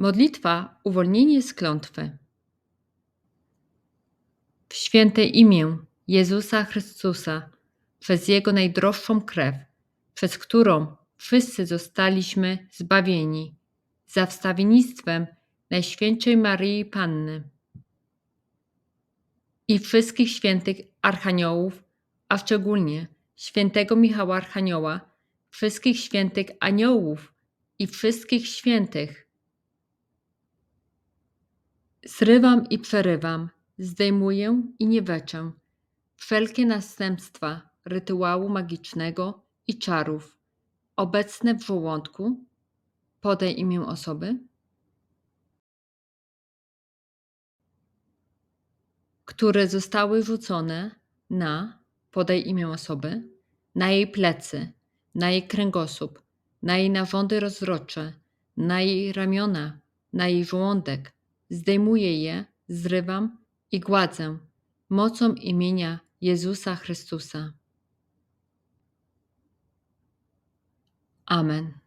Modlitwa uwolnienie z klątwy. W święte imię Jezusa Chrystusa, przez Jego najdroższą krew, przez którą wszyscy zostaliśmy zbawieni, za wstawiennictwem Najświętszej Maryi Panny i wszystkich świętych archaniołów, a szczególnie świętego Michała Archanioła, wszystkich świętych aniołów i wszystkich świętych. Zrywam i przerywam, zdejmuję i niweczę wszelkie następstwa rytuału magicznego i czarów obecne w żołądku. Podaj imię osoby, które zostały rzucone na, podaj imię osoby, na jej plecy, na jej kręgosłup, na jej narządy rozrodcze, na jej ramiona, na jej żołądek. Zdejmuję je, zrywam i gładzę mocą imienia Jezusa Chrystusa. Amen.